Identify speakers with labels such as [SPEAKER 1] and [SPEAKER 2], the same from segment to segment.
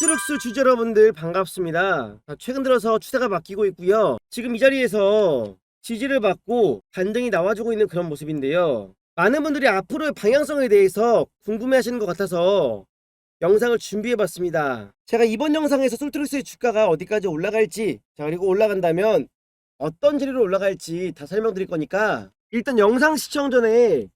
[SPEAKER 1] 트럭스 주주 여러분들 반갑습니다. 아, 최근 들어서 추세가 바뀌고 있고요. 지금 이 자리에서 지지를 받고 반등이 나와주고 있는 그런 모습인데요. 많은 분들이 앞으로의 방향성에 대해서 궁금해하시는 것 같아서 영상을 준비해봤습니다. 제가 이번 영상에서 솔트루스의 주가가 어디까지 올라갈지, 자 그리고 올라간다면 어떤 지리로 올라갈지 다 설명드릴 거니까 일단 영상 시청 전에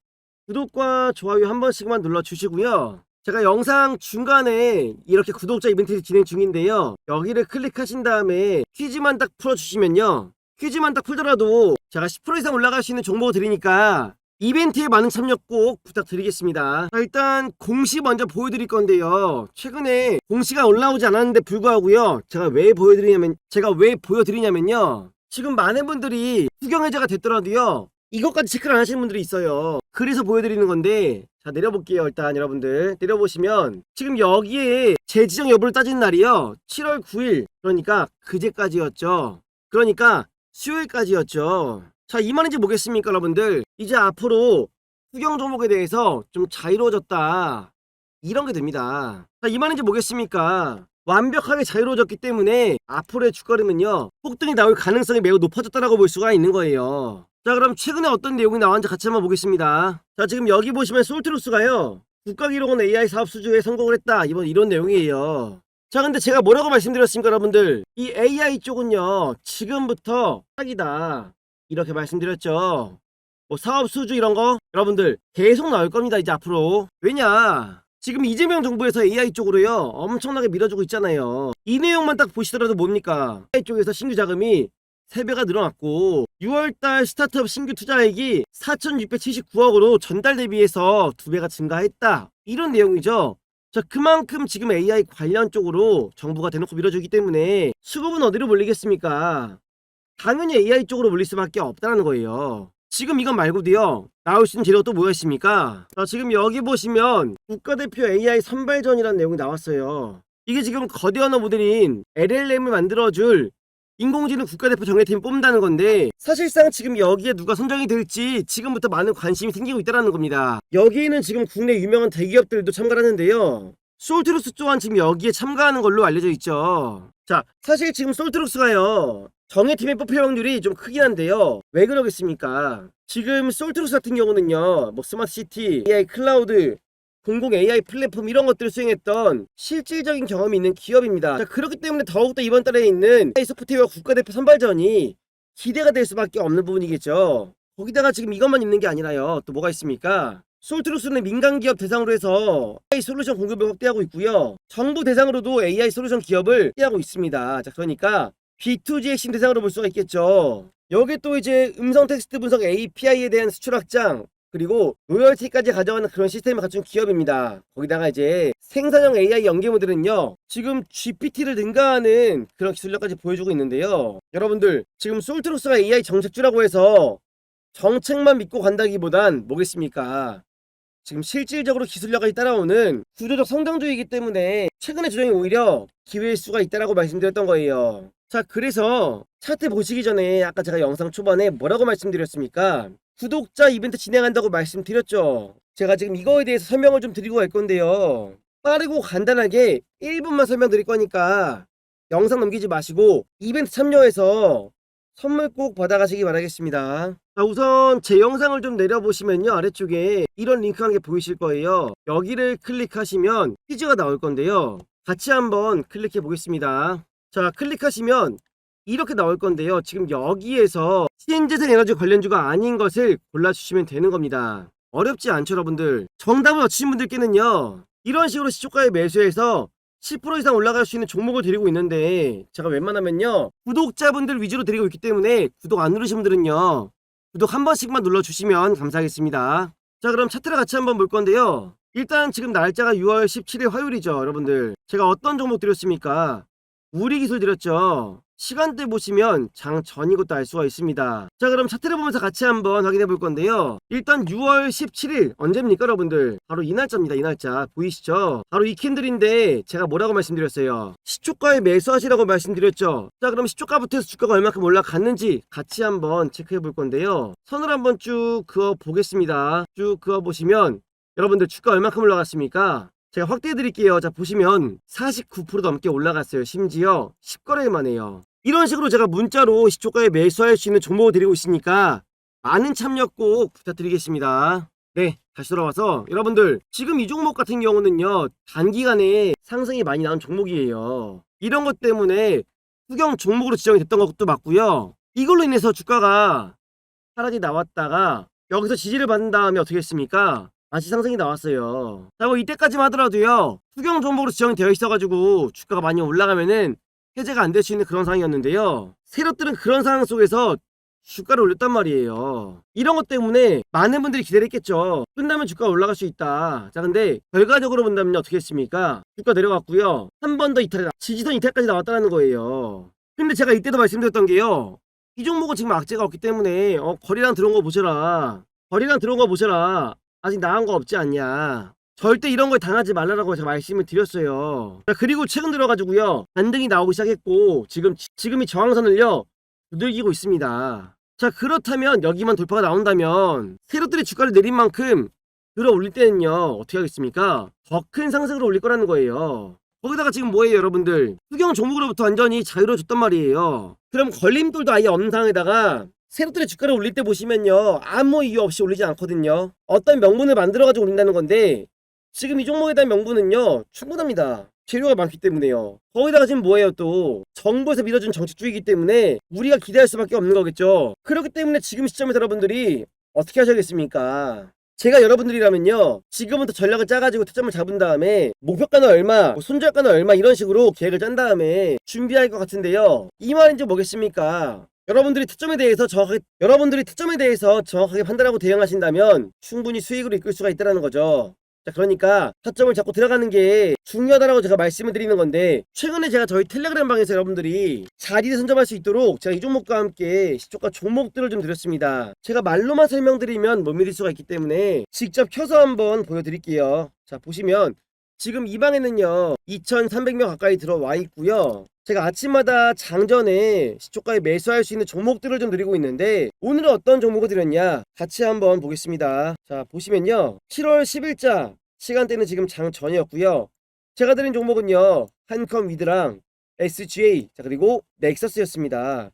[SPEAKER 1] 구독과 좋아요 한 번씩만 눌러주시고요. 제가 영상 중간에 이렇게 구독자 이벤트 진행 중인데요. 여기를 클릭하신 다음에 퀴즈만 딱 풀어주시면요. 퀴즈만 딱 풀더라도 제가 10% 이상 올라갈 수 있는 정보 드리니까 이벤트에 많은 참여 꼭 부탁드리겠습니다. 자, 일단 공시 먼저 보여드릴 건데요. 최근에 공시가 올라오지 않았는데 불구하고요. 제가 왜 보여드리냐면 제가 왜 보여드리냐면요. 지금 많은 분들이 후경해제가 됐더라도요. 이것까지 체크를 안 하시는 분들이 있어요. 그래서 보여드리는 건데 자 내려볼게요 일단 여러분들. 내려보시면 지금 여기에 재지정 여부를 따지는 날이요. 7월 9일 그러니까 그제까지였죠. 그러니까 수요일까지였죠. 자 이 말인지 뭐겠습니까 여러분들? 이제 앞으로 후경 종목에 대해서 좀 자유로워졌다. 이런 게 됩니다. 자 이 말인지 뭐겠습니까 완벽하게 자유로워졌기 때문에 앞으로의 주가림은요 폭등이 나올 가능성이 매우 높아졌다고 볼 수가 있는 거예요. 자 그럼 최근에 어떤 내용이 나왔는지 같이 한번 보겠습니다. 자 지금 여기 보시면 솔트루스가요 국가기록원 AI 사업 수주에 성공을 했다. 이번 이런 내용이에요. 자 근데 제가 뭐라고 말씀드렸습니까 여러분들? 이 AI 쪽은요 지금부터 딱이다. 이렇게 말씀드렸죠. 뭐 사업 수주 이런 거 여러분들 계속 나올 겁니다 이제 앞으로. 왜냐 지금 이재명 정부에서 AI 쪽으로요 엄청나게 밀어주고 있잖아요. 이 내용만 딱 보시더라도 뭡니까? AI 쪽에서 신규 자금이 3배가 늘어났고 6월달 스타트업 신규 투자액이 4,679억으로 전달 대비해서 2배가 증가했다. 이런 내용이죠. 자 그만큼 지금 AI 관련 쪽으로 정부가 대놓고 밀어주기 때문에 수급은 어디로 몰리겠습니까? 당연히 AI 쪽으로 몰릴 수밖에 없다는 거예요 지금 이건 말고도요 나올 수 있는 재료가 또 뭐가 있습니까 자 지금 여기 보시면 국가대표 AI 선발전이라는 내용이 나왔어요 이게 지금 거대 언어 모델인 LLM을 만들어줄 인공지능 국가대표 정예팀 뽑는다는 건데 사실상 지금 여기에 누가 선정이 될지 지금부터 많은 관심이 생기고 있다는 겁니다. 여기에는 지금 국내 유명한 대기업들도 참가를 하는데요. 솔트루스 또한 지금 여기에 참가하는 걸로 알려져 있죠. 자, 사실 지금 솔트루스가요. 정예팀에 뽑힐 확률이 좀 크긴 한데요. 왜 그러겠습니까? 지금 솔트루스 같은 경우는요. 뭐 스마트 시티, AI 클라우드, 공공 AI 플랫폼 이런 것들을 수행했던 실질적인 경험이 있는 기업입니다. 자, 그렇기 때문에 더욱더 이번 달에 있는 AI 소프트웨어 국가대표 선발전이 기대가 될 수밖에 없는 부분이겠죠. 거기다가 지금 이것만 있는 게 아니라요. 또 뭐가 있습니까? 솔트루스는 민간 기업 대상으로 해서 AI 솔루션 공급을 확대하고 있고요. 정부 대상으로도 AI 솔루션 기업을 확대하고 있습니다. 자, 그러니까 B2G 핵심 대상으로 볼 수가 있겠죠. 여기 또 이제 음성 텍스트 분석 API에 대한 수출 확장, 그리고 로열티까지 가져가는 그런 시스템을 갖춘 기업입니다. 거기다가 이제 생산형 AI 연계 모델은요. 지금 GPT를 능가하는 그런 기술력까지 보여주고 있는데요. 여러분들 지금 솔트로스가 AI 정책주라고 해서 정책만 믿고 간다기보단 뭐겠습니까? 지금 실질적으로 기술력까지 따라오는 구조적 성장주이기 때문에 최근의 조정이 오히려 기회일 수가 있다라고 말씀드렸던 거예요. 자, 그래서 차트 보시기 전에 아까 제가 영상 초반에 뭐라고 말씀드렸습니까? 구독자 이벤트 진행한다고 말씀드렸죠. 제가 지금 이거에 대해서 설명을 좀 드리고 갈 건데요. 빠르고 간단하게 1분만 설명드릴 거니까 영상 넘기지 마시고 이벤트 참여해서 선물 꼭 받아가시기 바라겠습니다. 자, 우선 제 영상을 좀 내려보시면요. 아래쪽에 이런 링크 한개 보이실 거예요. 여기를 클릭하시면 퀴즈가 나올 건데요. 같이 한번 클릭해 보겠습니다. 자, 클릭하시면 이렇게 나올 건데요. 지금 여기에서 신재생 에너지 관련주가 아닌 것을 골라주시면 되는 겁니다. 어렵지 않죠, 여러분들. 정답을 맞추신 분들께는요. 이런 식으로 시초가에 매수해서 10% 이상 올라갈 수 있는 종목을 드리고 있는데 제가 웬만하면요. 구독자분들 위주로 드리고 있기 때문에 구독 안 누르신 분들은요. 구독 한 번씩만 눌러주시면 감사하겠습니다. 자, 그럼 차트를 같이 한번 볼 건데요. 일단 지금 날짜가 6월 17일 화요일이죠, 여러분들. 제가 어떤 종목 드렸습니까? 우리 기술 드렸죠. 시간대 보시면 장 전이것도 알 수가 있습니다. 자 그럼 차트를 보면서 같이 한번 확인해 볼 건데요. 일단 6월 17일 언제입니까 여러분들? 바로 이 날짜입니다. 이 날짜 보이시죠? 바로 이 캔들인데 제가 뭐라고 말씀드렸어요? 시초가에 매수하시라고 말씀드렸죠. 자 그럼 시초가부터 해서 주가가 얼마큼 올라갔는지 같이 한번 체크해 볼 건데요. 선을 한번 쭉 그어 보겠습니다. 쭉 그어 보시면 여러분들 주가 얼마큼 올라갔습니까? 제가 확대해 드릴게요. 자, 보시면 49% 넘게 올라갔어요. 심지어 10거래일 만에요. 이런 식으로 제가 문자로 시초가에 매수할 수 있는 정보를 드리고 있으니까 많은 참여 꼭 부탁드리겠습니다. 네, 다시 돌아와서 여러분들 지금 이 종목 같은 경우는요 단기간에 상승이 많이 나온 종목이에요. 이런 것 때문에 후경 종목으로 지정이 됐던 것도 맞고요. 이걸로 인해서 주가가 하락이 나왔다가 여기서 지지를 받은 다음에 어떻게 했습니까? 다시 상승이 나왔어요. 자, 뭐 이때까지만 하더라도요. 후경 종목으로 지정이 되어 있어가지고 주가가 많이 올라가면은 해제가 안 될 수 있는 그런 상황이었는데요. 세력들은 그런 상황 속에서 주가를 올렸단 말이에요. 이런 것 때문에 많은 분들이 기대를 했겠죠. 끝나면 주가가 올라갈 수 있다. 자, 근데 결과적으로 본다면 어떻게 했습니까? 주가 내려갔고요. 한 번 더 이탈이, 나- 지지선 이탈까지 나왔다는 거예요. 근데 제가 이때도 말씀드렸던 게요. 이 종목은 지금 악재가 없기 때문에 어, 거리랑 들어온 거 보셔라. 거리랑 들어온 거 보셔라. 아직 나은 거 없지 않냐. 절대 이런 걸 당하지 말라라고 제가 말씀을 드렸어요. 자, 그리고 최근 들어가지고요. 반등이 나오기 시작했고 지금 지금이 저항선을요. 두들기고 있습니다. 자 그렇다면 여기만 돌파가 나온다면 세력들이 주가를 내린 만큼 들어 올릴 때는요 어떻게 하겠습니까? 더 큰 상승으로 올릴 거라는 거예요. 거기다가 지금 뭐예요 여러분들 후경 종목으로부터 완전히 자유로워졌단 말이에요. 그럼 걸림돌도 아예 없는 상황에다가 세력들의 주가를 올릴 때 보시면요 아무 이유 없이 올리지 않거든요. 어떤 명분을 만들어가지고 올린다는 건데 지금 이 종목에 대한 명분은요 충분합니다. 재료가 많기 때문에요. 거기다가 지금 뭐예요 또 정부에서 밀어준 정책주의이기 때문에 우리가 기대할 수밖에 없는 거겠죠. 그렇기 때문에 지금 시점에서 여러분들이 어떻게 하셔야겠습니까? 제가 여러분들이라면요 지금부터 전략을 짜가지고 타점을 잡은 다음에 목표가는 얼마 뭐 손절가는 얼마 이런 식으로 계획을 짠 다음에 준비할 것 같은데요 이 말인지 뭐겠습니까 여러분들이 타점에 대해서 정확하게 여러분들이 타점에 대해서 정확하게 판단하고 대응하신다면 충분히 수익으로 이끌 수가 있다는 거죠 자, 그러니까 타점을 잡고 들어가는 게 중요하다라고 제가 말씀을 드리는 건데 최근에 제가 저희 텔레그램 방에서 여러분들이 자리를 선점할 수 있도록 제가 이 종목과 함께 시초가 종목들을 좀 드렸습니다. 제가 말로만 설명드리면 못 믿을 수가 있기 때문에 직접 켜서 한번 보여드릴게요. 자, 보시면 지금 이 방에는요 2,300명 가까이 들어와 있고요. 제가 아침마다 장전에 시초가에 매수할 수 있는 종목들을 좀 드리고 있는데 오늘은 어떤 종목을 드렸냐 같이 한번 보겠습니다. 자 보시면요 7월 10일자 시간대는 지금 장 전이었고요. 제가 드린 종목은요 한컴 위드랑 SGA 자 그리고 넥서스였습니다.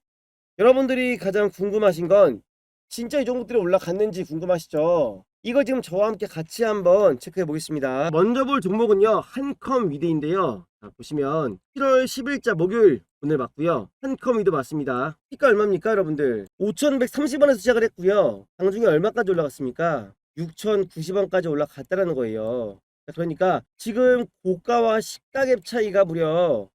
[SPEAKER 1] 여러분들이 가장 궁금하신 건 진짜 이 종목들이 올라갔는지 궁금하시죠? 이거 지금 저와 함께 같이 한번 체크해 보겠습니다. 먼저 볼 종목은요 한컴 위드인데요. 자, 보시면 7월 10일자 목요일 오늘 맞고요. 한컴 위드 맞습니다. 피가 얼마입니까 여러분들? 5,130원에서 시작을 했고요. 장중에 얼마까지 올라갔습니까? 6,090원까지 올라갔다라는 거예요. 자, 그러니까 지금 고가와 시가갭 차이가 무려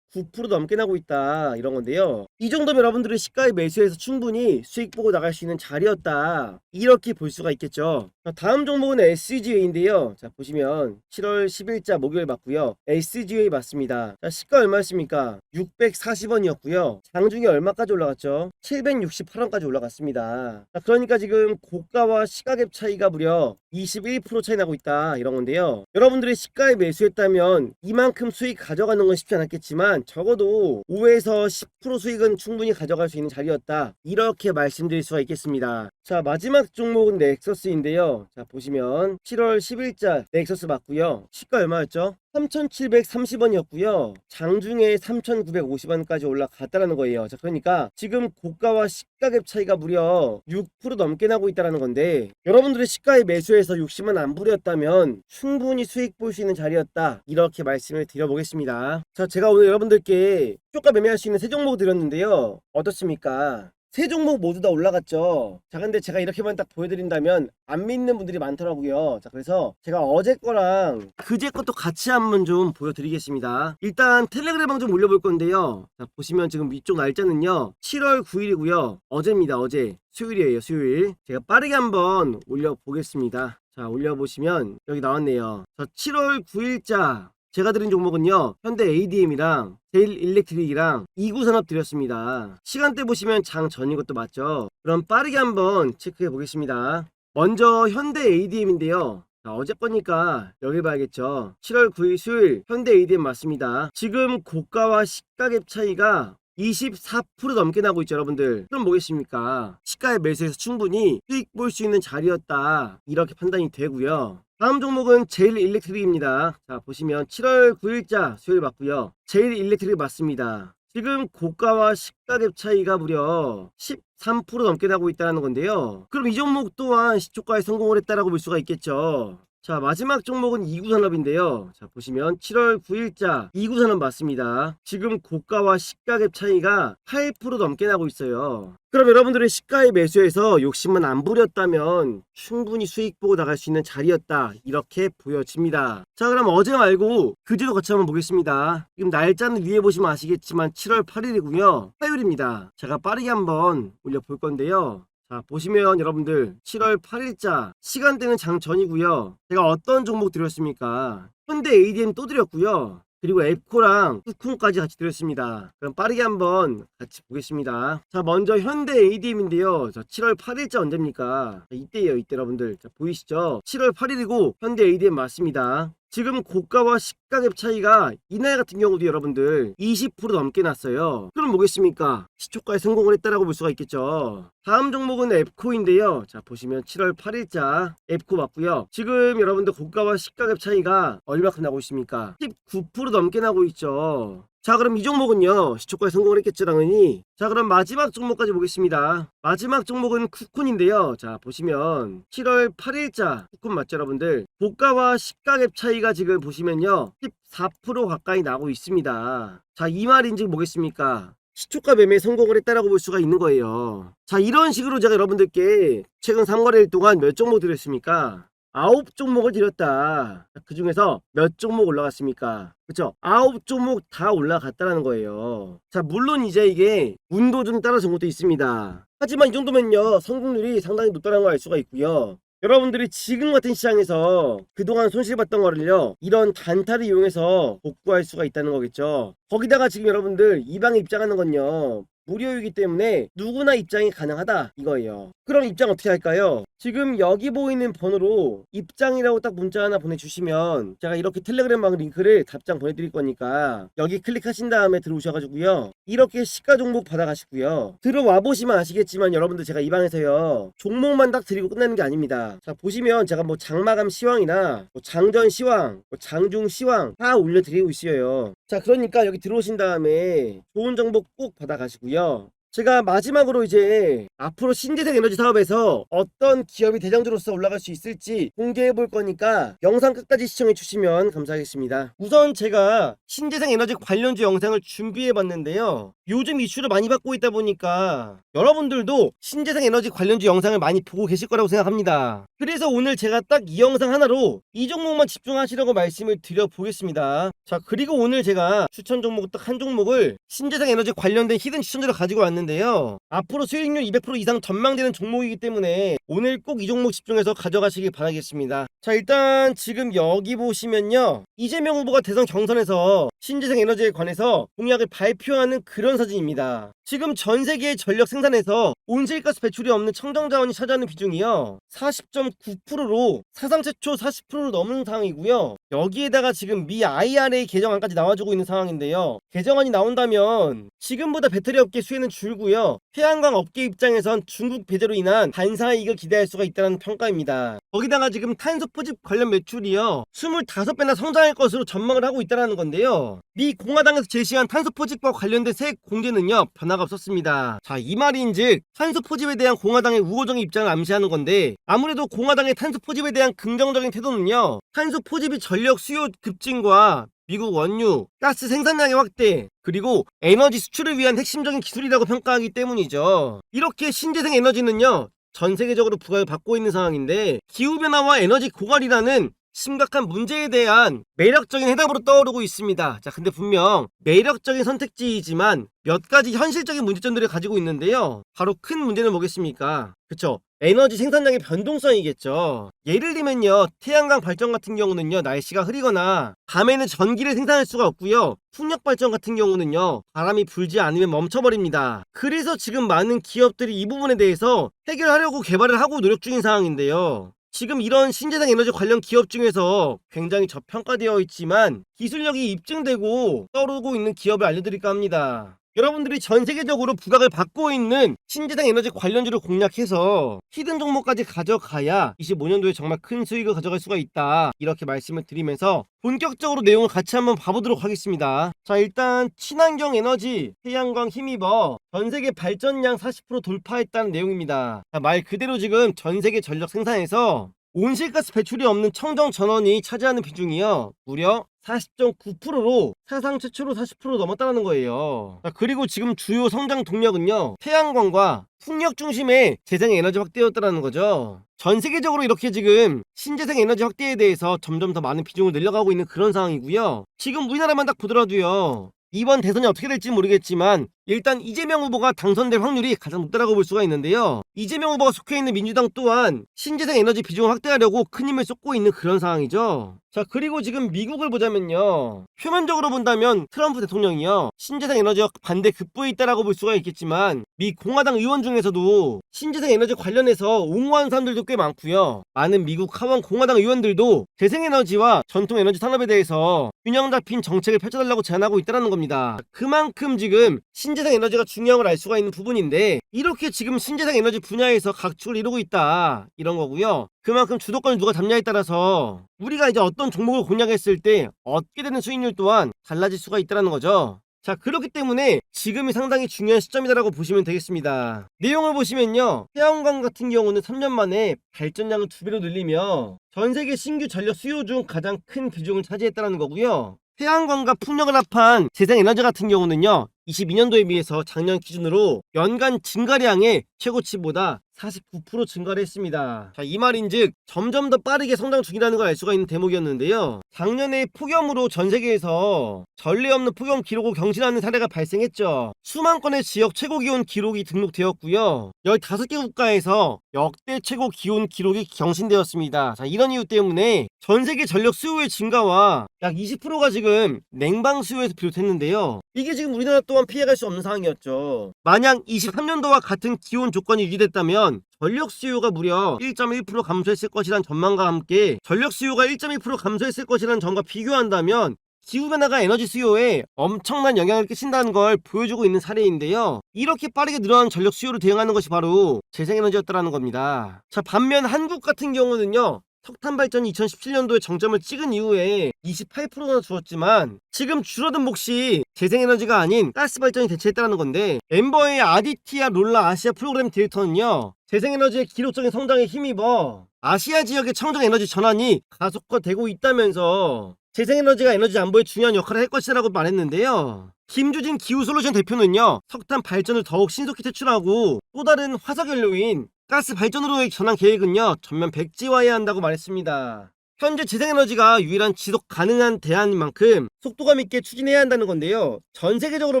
[SPEAKER 1] 19% 넘게 나고 있다 이런 건데요. 이 정도면 여러분들은 시가에 매수해서 충분히 수익 보고 나갈 수 있는 자리였다 이렇게 볼 수가 있겠죠. 자, 다음 종목은 SGA인데요. 자 보시면 7월 10일자 목요일 맞고요. SGA 맞습니다. 자, 시가 얼마였습니까? 640원이었고요. 장중에 얼마까지 올라갔죠? 768원까지 올라갔습니다. 자, 그러니까 지금 고가와 시가갭 차이가 무려 21% 차이 나고 있다 이런 건데요. 여러분들이 시가에 매수했다면 이만큼 수익 가져가는 건 쉽지 않았겠지만 적어도 5에서 10% 수익은 충분히 가져갈 수 있는 자리였다. 이렇게 말씀드릴 수가 있겠습니다. 자 마지막 종목은 넥서스인데요. 자 보시면 7월 10일자 넥서스 맞고요. 시가 얼마였죠? 3,730원이었고요. 장중에 3,950원까지 올라갔다라는 거예요. 자, 그러니까 지금 고가와 시가갭 차이가 무려 6% 넘게 나고 있다라는 건데 여러분들의 시가에 매수해서 60만 안 부렸다면 충분히 수익 볼 수 있는 자리였다. 이렇게 말씀을 드려보겠습니다. 자, 제가 오늘 여러분들께 효과 매매할 수 있는 세 종목 드렸는데요. 어떻습니까? 세 종목 모두 다 올라갔죠. 자, 근데 제가 이렇게만 딱 보여드린다면 안 믿는 분들이 많더라고요. 자, 그래서 제가 어제 거랑 그제 것도 같이 한번 좀 보여드리겠습니다. 일단 텔레그램방 좀 올려볼 건데요. 자, 보시면 지금 위쪽 날짜는요. 7월 9일이고요. 어제입니다. 어제. 수요일이에요. 수요일. 제가 빠르게 한번 올려보겠습니다. 자, 올려보시면 여기 나왔네요. 자, 7월 9일자 제가 드린 종목은요 현대 ADM이랑 제일 일렉트릭이랑 이구산업 드렸습니다. 시간대 보시면 장 전인 것도 맞죠? 그럼 빠르게 한번 체크해 보겠습니다. 먼저 현대 ADM인데요. 자, 어제 거니까 여기 봐야겠죠? 7월 9일 수요일 현대 ADM 맞습니다. 지금 고가와 시가갭 차이가 24% 넘게 나고 있죠, 여러분들. 그럼 뭐겠습니까? 시가의 매수에서 충분히 수익 볼 수 있는 자리였다. 이렇게 판단이 되고요. 다음 종목은 제일 일렉트릭입니다. 자, 보시면 7월 9일자 수요일 맞고요. 제일 일렉트릭 맞습니다. 지금 고가와 시가갭 차이가 무려 13% 넘게 나고 있다는 건데요. 그럼 이 종목 또한 시초가에 성공을 했다라고 볼 수가 있겠죠. 자 마지막 종목은 이구산업인데요. 자 보시면 7월 9일자 이구산업 맞습니다. 지금 고가와 시가갭 차이가 8% 넘게 나고 있어요. 그럼 여러분들의 시가의 매수에서 욕심만 안 부렸다면 충분히 수익 보고 나갈 수 있는 자리였다 이렇게 보여집니다. 자 그럼 어제 말고 그제도 같이 한번 보겠습니다. 지금 날짜는 위에 보시면 아시겠지만 7월 8일이고요. 화요일입니다. 제가 빠르게 한번 올려볼 건데요. 자 보시면 여러분들 7월 8일자 시간대는 장 전이고요. 제가 어떤 종목 드렸습니까? 현대 ADM 또 드렸고요. 그리고 앱코랑 쿠쿤까지 같이 드렸습니다. 그럼 빠르게 한번 같이 보겠습니다. 자 먼저 현대 ADM인데요. 자 7월 8일자 언제입니까? 자, 이때예요 이때 여러분들. 자 보이시죠? 7월 8일이고 현대 ADM 맞습니다 지금 고가와 시가갭 차이가 이날 같은 경우도 여러분들 20% 넘게 났어요. 그럼 뭐겠습니까? 시초가에 성공을 했다라고 볼 수가 있겠죠. 다음 종목은 앱코인데요. 자 보시면 7월 8일자 앱코 맞고요. 지금 여러분들 고가와 시가갭 차이가 얼마큼 나고 있습니까? 19% 넘게 나고 있죠. 자 그럼 이 종목은요. 시초가에 성공을 했겠죠 당연히. 자 그럼 마지막 종목까지 보겠습니다. 마지막 종목은 쿠쿤인데요. 자 보시면 7월 8일자 쿠쿤 맞죠 여러분들? 고가와 시가갭 차이가 지금 보시면요. 14% 가까이 나고 있습니다. 자 이 말인지 뭐겠습니까? 시초가 매매에 성공을 했다라고 볼 수가 있는 거예요. 자 이런 식으로 제가 여러분들께 최근 3거래일 동안 몇 종목 드렸습니까 아홉 종목을 드렸다. 그 중에서 몇 종목 올라갔습니까? 그쵸? 아홉 종목 다 올라갔다라는 거예요. 자, 물론 이제 이게 운도 좀 따라준 것도 있습니다. 하지만 이 정도면요, 성공률이 상당히 높다는 걸 알 수가 있고요. 여러분들이 지금 같은 시장에서 그동안 손실봤던 거를요, 이런 단타를 이용해서 복구할 수가 있다는 거겠죠. 거기다가 지금 여러분들 이 방에 입장하는 건요, 무료이기 때문에 누구나 입장이 가능하다 이거예요. 그럼 입장 어떻게 할까요? 지금 여기 보이는 번호로 입장이라고 딱 문자 하나 보내주시면 제가 이렇게 텔레그램 방 링크를 답장 보내드릴 거니까 여기 클릭하신 다음에 들어오셔가지고요. 이렇게 시가 종목 받아가시고요. 들어와 보시면 아시겠지만 여러분들 제가 이 방에서요. 종목만 딱 드리고 끝나는 게 아닙니다. 자 보시면 제가 뭐 장마감 시황이나 뭐 장전 시황 뭐 장중 시황 다 올려드리고 있어요 자 그러니까 여기 들어오신 다음에 좋은 정보 꼭 받아가시고요 제가 마지막으로 이제 앞으로 신재생 에너지 사업에서 어떤 기업이 대장주로서 올라갈 수 있을지 공개해 볼 거니까 영상 끝까지 시청해 주시면 감사하겠습니다. 우선 제가 신재생 에너지 관련주 영상을 준비해 봤는데요. 요즘 이슈를 많이 받고 있다 보니까 여러분들도 신재생 에너지 관련주 영상을 많이 보고 계실 거라고 생각합니다. 그래서 오늘 제가 딱 이 영상 하나로 이 종목만 집중하시라고 말씀을 드려 보겠습니다. 자, 그리고 오늘 제가 추천 종목 딱 한 종목을 신재생 에너지 관련된 히든 추천주를 가지고 왔는데 요. 앞으로 수익률 200% 이상 전망되는 종목이기 때문에 오늘 꼭 이 종목 집중해서 가져가시길 바라겠습니다. 자, 일단 지금 여기 보시면요. 이재명 후보가 대선 경선에서 신재생 에너지에 관해서 공약을 발표하는 그런 사진입니다. 지금 전 세계의 전력 생산에서 온실가스 배출이 없는 청정자원이 차지하는 비중이요. 40.9%로 사상 최초 40%를 넘는 상황이고요. 여기에다가 지금 미 IRA 개정안까지 나와주고 있는 상황인데요. 개정안이 나온다면 지금보다 배터리 업계 수혜는 줄고요. 태양광 업계 입장에선 중국 배제로 인한 반사 이익을 기대할 수가 있다는 평가입니다. 거기다가 지금 탄소 포집 관련 매출이요. 25배나 성장할 것으로 전망을 하고 있다는 건데요. 미 공화당에서 제시한 탄소 포집과 관련된 세액 공제는요. 변화가 없었습니다. 자, 이 말인즉 탄소 포집에 대한 공화당의 우호적인 입장을 암시하는 건데 아무래도 공화당의 탄소 포집에 대한 긍정적인 태도는요. 탄소 포집이 전력 수요 급증과 미국 원유, 가스 생산량의 확대, 그리고 에너지 수출을 위한 핵심적인 기술이라고 평가하기 때문이죠. 이렇게 신재생 에너지는요, 전 세계적으로 부각을 받고 있는 상황인데, 기후변화와 에너지 고갈이라는 심각한 문제에 대한 매력적인 해답으로 떠오르고 있습니다. 자, 근데 분명 매력적인 선택지이지만 몇 가지 현실적인 문제점들을 가지고 있는데요. 바로 큰 문제는 뭐겠습니까? 그쵸? 에너지 생산량의 변동성이겠죠. 예를 들면요, 태양광 발전 같은 경우는요, 날씨가 흐리거나 밤에는 전기를 생산할 수가 없고요. 풍력 발전 같은 경우는요, 바람이 불지 않으면 멈춰버립니다. 그래서 지금 많은 기업들이 이 부분에 대해서 해결하려고 개발을 하고 노력 중인 상황인데요. 지금 이런 신재생 에너지 관련 기업 중에서 굉장히 저평가되어 있지만 기술력이 입증되고 떠오르고 있는 기업을 알려드릴까 합니다. 여러분들이 전 세계적으로 부각을 받고 있는 신재생 에너지 관련주를 공략해서 히든 종목까지 가져가야 25년도에 정말 큰 수익을 가져갈 수가 있다. 이렇게 말씀을 드리면서 본격적으로 내용을 같이 한번 봐보도록 하겠습니다. 자, 일단 친환경 에너지, 태양광 힘입어 전 세계 발전량 40% 돌파했다는 내용입니다. 자, 말 그대로 지금 전 세계 전력 생산에서 온실가스 배출이 없는 청정 전원이 차지하는 비중이요. 무려 40.9%로 사상 최초로 40% 넘었다는 거예요. 자, 그리고 지금 주요 성장 동력은요. 태양광과 풍력 중심의 재생 에너지 확대였다는 거죠. 전 세계적으로 이렇게 지금 신재생 에너지 확대에 대해서 점점 더 많은 비중을 늘려가고 있는 그런 상황이고요. 지금 우리나라만 딱 보더라도요. 이번 대선이 어떻게 될지 모르겠지만 일단 이재명 후보가 당선될 확률이 가장 높다라고 볼 수가 있는데요. 이재명 후보가 속해 있는 민주당 또한 신재생 에너지 비중을 확대하려고 큰 힘을 쏟고 있는 그런 상황이죠. 자 그리고 지금 미국을 보자면요. 표면적으로 본다면 트럼프 대통령이요. 신재생 에너지 반대 급부에 있다라고 볼 수가 있겠지만 미 공화당 의원 중에서도 신재생 에너지 관련해서 옹호하는 사람들도 꽤 많고요. 많은 미국 하원 공화당 의원들도 재생에너지와 전통 에너지 산업에 대해서 균형 잡힌 정책을 펼쳐달라고 제안하고 있다는 겁니다. 그만큼 지금 신 재생 에너지가 중요함을 알 수가 있는 부분인데 이렇게 지금 신재생 에너지 분야에서 각축을 이루고 있다 이런 거고요. 그만큼 주도권을 누가 잡냐에 따라서 우리가 이제 어떤 종목을 공략했을 때 얻게 되는 수익률 또한 달라질 수가 있다는 거죠. 자 그렇기 때문에 지금이 상당히 중요한 시점이다라고 보시면 되겠습니다. 내용을 보시면요. 태양광 같은 경우는 3년 만에 발전량을 두 배로 늘리며 전 세계 신규 전력 수요 중 가장 큰 비중을 차지했다는 거고요. 태양광과 풍력을 합한 재생에너지 같은 경우는요. 22년도에 비해서 작년 기준으로 연간 증가량의 최고치보다 49% 증가를 했습니다. 자, 이 말인즉 점점 더 빠르게 성장 중이라는 걸 알 수가 있는 대목이었는데요. 작년에 폭염으로 전 세계에서 전례 없는 폭염 기록을 경신하는 사례가 발생했죠. 수만 건의 지역 최고 기온 기록이 등록되었고요. 15개 국가에서 역대 최고 기온 기록이 경신되었습니다. 자, 이런 이유 때문에 전 세계 전력 수요의 증가와 약 20%가 지금 냉방 수요에서 비롯했는데요. 이게 지금 우리나라 또한 피해갈 수 없는 상황이었죠. 만약 23년도와 같은 기온 조건이 유지됐다면 전력 수요가 무려 1.1% 감소했을 것이란 전망과 함께 전력 수요가 1.1% 감소했을 것이라는 점과 비교한다면 기후변화가 에너지 수요에 엄청난 영향을 끼친다는 걸 보여주고 있는 사례인데요. 이렇게 빠르게 늘어나는 전력 수요를 대응하는 것이 바로 재생에너지였다는 겁니다. 자, 반면 한국 같은 경우는요. 석탄 발전이 2017년도에 정점을 찍은 이후에 28%나 줄었지만 지금 줄어든 몫이 재생에너지가 아닌 가스 발전이 대체했다는 건데 엠버의 아디티아 롤라 아시아 프로그램 디렉터는요 재생에너지의 기록적인 성장에 힘입어 아시아 지역의 청정 에너지 전환이 가속화되고 있다면서 재생에너지가 에너지 안보에 중요한 역할을 할 것이라고 말했는데요. 김주진 기후솔루션 대표는요, 석탄 발전을 더욱 신속히 퇴출하고 또 다른 화석연료인 가스 발전으로의 전환 계획은요, 전면 백지화해야 한다고 말했습니다. 현재 재생에너지가 유일한 지속 가능한 대안인 만큼 속도감 있게 추진해야 한다는 건데요. 전 세계적으로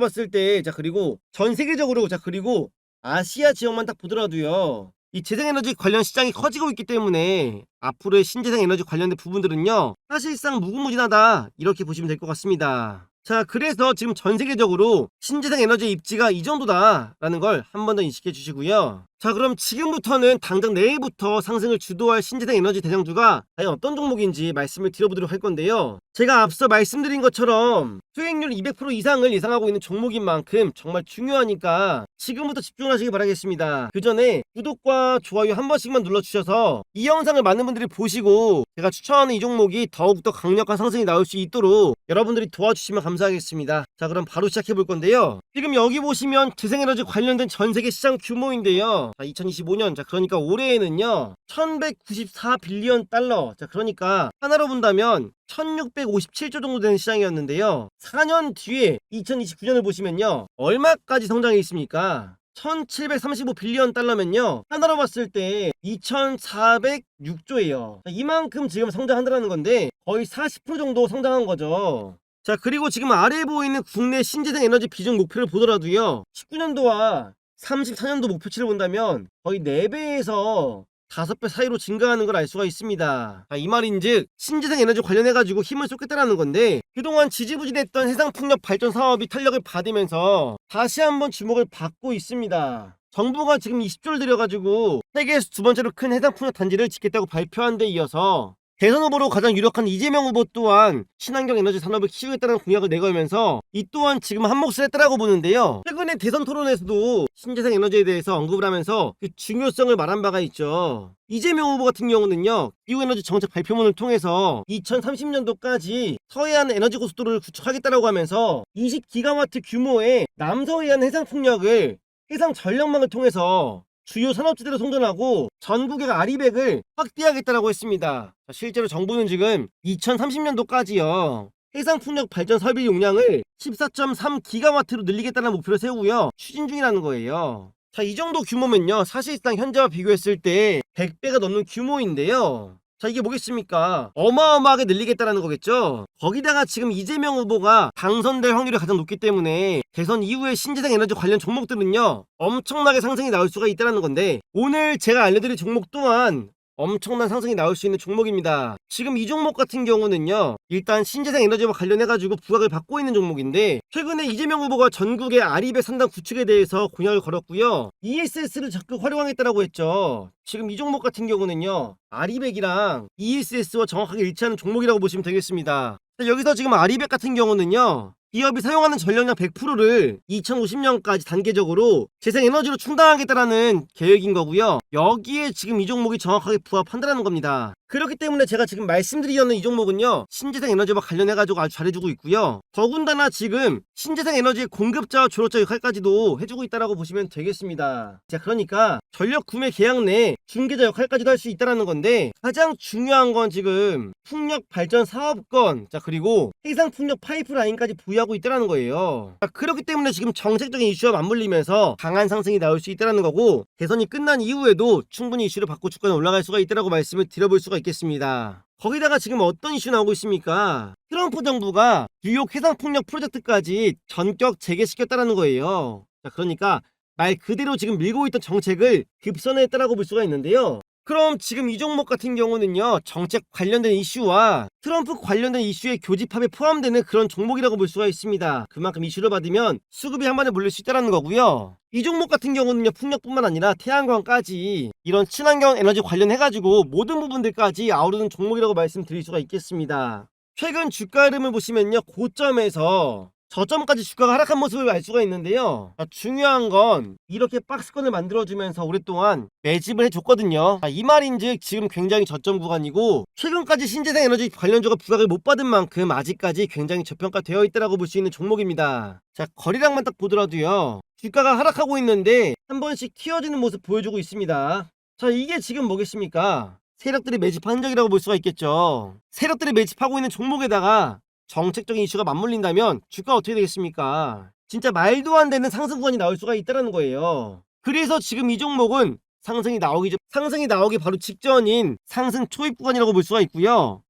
[SPEAKER 1] 봤을 때, 자, 그리고 전 세계적으로, 자, 그리고 아시아 지역만 딱 보더라도요. 이 재생에너지 관련 시장이 커지고 있기 때문에 앞으로의 신재생에너지 관련된 부분들은요 사실상 무궁무진하다 이렇게 보시면 될 것 같습니다. 자 그래서 지금 전 세계적으로 신재생에너지 입지가 이 정도다라는 걸 한 번 더 인식해 주시고요. 자 그럼 지금부터는 당장 내일부터 상승을 주도할 신재생 에너지 대장주가 과연 어떤 종목인지 말씀을 드려보도록 할 건데요. 제가 앞서 말씀드린 것처럼 수익률 200% 이상을 예상하고 있는 종목인 만큼 정말 중요하니까 지금부터 집중하시기 바라겠습니다. 그 전에 구독과 좋아요 한 번씩만 눌러주셔서 이 영상을 많은 분들이 보시고 제가 추천하는 이 종목이 더욱더 강력한 상승이 나올 수 있도록 여러분들이 도와주시면 감사하겠습니다. 자 그럼 바로 시작해 볼 건데요. 지금 여기 보시면 재생에너지 관련된 전 세계 시장 규모인데요. 자 2025년 자 그러니까 올해에는요 1194 빌리언 달러 자 그러니까 하나로 본다면 1657조 정도 되는 시장이었는데요. 4년 뒤에 2029년을 보시면요. 얼마까지 성장해 있습니까? 1735 빌리언 달러면요. 하나로 봤을 때 2406조예요. 이만큼 지금 성장한다는 건데 거의 40% 정도 성장한 거죠. 자, 그리고 지금 아래에 보이는 국내 신재생 에너지 비중 목표를 보더라도요. 19년도와 34년도 목표치를 본다면 거의 4배에서 5배 사이로 증가하는 걸 알 수가 있습니다. 자, 이 말인즉 신재생 에너지 관련해가지고 힘을 쏟겠다라는 건데 그동안 지지부진했던 해상풍력 발전 사업이 탄력을 받으면서 다시 한번 주목을 받고 있습니다. 정부가 지금 20조를 들여가지고 세계에서 두 번째로 큰 해상풍력 단지를 짓겠다고 발표한 데 이어서 대선 후보로 가장 유력한 이재명 후보 또한 친환경 에너지 산업을 키우겠다는 공약을 내걸면서 이 또한 지금 한 몫을 했다라고 보는데요. 최근에 대선 토론에서도 신재생 에너지에 대해서 언급을 하면서 그 중요성을 말한 바가 있죠. 이재명 후보 같은 경우는요, 기후에너지 정책 발표문을 통해서 2030년도까지 서해안 에너지 고속도로를 구축하겠다라고 하면서 20기가와트 규모의 남서해안 해상풍력을 해상 전력망을 통해서 주요 산업지대로 송전하고 전국의 아리백을 확대하겠다라고 했습니다. 자, 실제로 정부는 지금 2030년도까지요. 해상풍력 발전 설비 용량을 14.3기가와트로 늘리겠다는 목표를 세우고요. 추진 중이라는 거예요. 자, 이 정도 규모면요. 사실상 현재와 비교했을 때 100배가 넘는 규모인데요. 자, 이게 뭐겠습니까? 어마어마하게 늘리겠다라는 거겠죠? 거기다가 지금 이재명 후보가 당선될 확률이 가장 높기 때문에 대선 이후에 신재생 에너지 관련 종목들은요, 엄청나게 상승이 나올 수가 있다는 건데, 오늘 제가 알려드릴 종목 또한 엄청난 상승이 나올 수 있는 종목입니다. 지금 이 종목 같은 경우는요, 일단 신재생 에너지와 관련해가지고 부각을 받고 있는 종목인데, 최근에 이재명 후보가 전국의 아리백 산당 구축에 대해서 공약을 걸었고요, ESS를 적극 활용하겠다라고 했죠. 지금 이 종목 같은 경우는요, 아리백이랑 ESS와 정확하게 일치하는 종목이라고 보시면 되겠습니다. 자, 여기서 지금 아리백 같은 경우는요, 기업이 사용하는 전력량 100%를 2050년까지 단계적으로 재생에너지로 충당하겠다라는 계획인 거고요. 여기에 지금 이 종목이 정확하게 부합한다는 겁니다. 그렇기 때문에 제가 지금 말씀드리려는 이 종목은요. 신재생 에너지와 관련해 가지고 아주 잘해주고 있고요. 더군다나 지금 신재생 에너지의 공급자와 조력자 역할까지도 해주고 있다라고 보시면 되겠습니다. 자, 그러니까 전력 구매 계약 내 중개자 역할까지도 할 수 있다라는 건데 가장 중요한 건 지금 풍력 발전 사업권, 자 그리고 해상 풍력 파이프라인까지 부여하고 있다라는 거예요. 자, 그렇기 때문에 지금 정책적인 이슈와 맞물리면서 강한 상승이 나올 수 있다라는 거고 대선이 끝난 이후에도 충분히 이슈를 받고 주가는 올라갈 수가 있다라고 말씀을 드려볼 수가 있겠습니다. 거기다가 지금 어떤 이슈 나오고 있습니까? 트럼프 정부가 뉴욕 해상 풍력 프로젝트까지 전격 재개시켰다라는 거예요. 자, 그러니까 말 그대로 지금 밀고 있던 정책을 급선회했다라고 볼 수가 있는데요. 그럼 지금 이 종목 같은 경우는요 정책 관련된 이슈와 트럼프 관련된 이슈의 교집합에 포함되는 그런 종목이라고 볼 수가 있습니다. 그만큼 이슈를 받으면 수급이 한 번에 몰릴 수 있다는 거고요. 이 종목 같은 경우는요 풍력뿐만 아니라 태양광까지 이런 친환경 에너지 관련해가지고 모든 부분들까지 아우르는 종목이라고 말씀드릴 수가 있겠습니다. 최근 주가 흐름을 보시면요 고점에서 저점까지 주가가 하락한 모습을 알 수가 있는데요. 자, 중요한 건 이렇게 박스권을 만들어주면서 오랫동안 매집을 해줬거든요. 자, 이 말인즉 지금 굉장히 저점 구간이고 최근까지 신재생 에너지 관련주가 부각을 못 받은 만큼 아직까지 굉장히 저평가되어 있다고 볼수 있는 종목입니다. 자 거리량만 딱 보더라도요. 주가가 하락하고 있는데 한 번씩 튀어지는 모습 보여주고 있습니다. 자 이게 지금 뭐겠습니까? 세력들이 매집한 적이라고 볼 수가 있겠죠. 세력들이 매집하고 있는 종목에다가 정책적인 이슈가 맞물린다면 주가 어떻게 되겠습니까? 진짜 말도 안 되는 상승 구간이 나올 수가 있다는 거예요. 그래서 지금 이 종목은 상승이 나오기 전, 상승이 나오기 바로 직전인 상승 초입 구간이라고 볼 수가 있고요.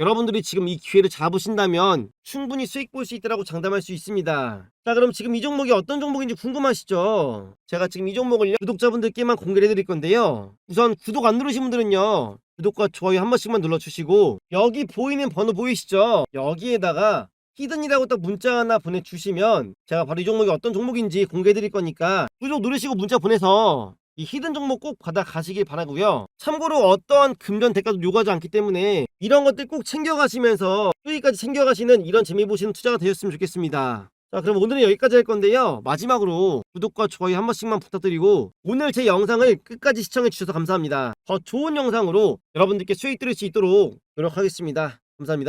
[SPEAKER 1] 여러분들이 지금 이 기회를 잡으신다면 충분히 수익 볼 수 있다고 장담할 수 있습니다. 자 그럼 지금 이 종목이 어떤 종목인지 궁금하시죠? 제가 지금 이 종목을 구독자분들께만 공개를 해드릴 건데요. 우선 구독 안 누르신 분들은요. 구독과 좋아요 한 번씩만 눌러주시고 여기 보이는 번호 보이시죠? 여기에다가 히든이라고 딱 문자 하나 보내주시면 제가 바로 이 종목이 어떤 종목인지 공개해드릴 거니까 구독 누르시고 문자 보내서 이 히든 종목 꼭 받아 가시길 바라고요. 참고로 어떠한 금전 대가도 요구하지 않기 때문에 이런 것들 꼭 챙겨가시면서 수익까지 챙겨가시는 이런 재미 보시는 투자가 되셨으면 좋겠습니다. 자 그럼 오늘은 여기까지 할 건데요. 마지막으로 구독과 좋아요 한 번씩만 부탁드리고 오늘 제 영상을 끝까지 시청해 주셔서 감사합니다. 더 좋은 영상으로 여러분들께 수익 들을 수 있도록 노력하겠습니다. 감사합니다.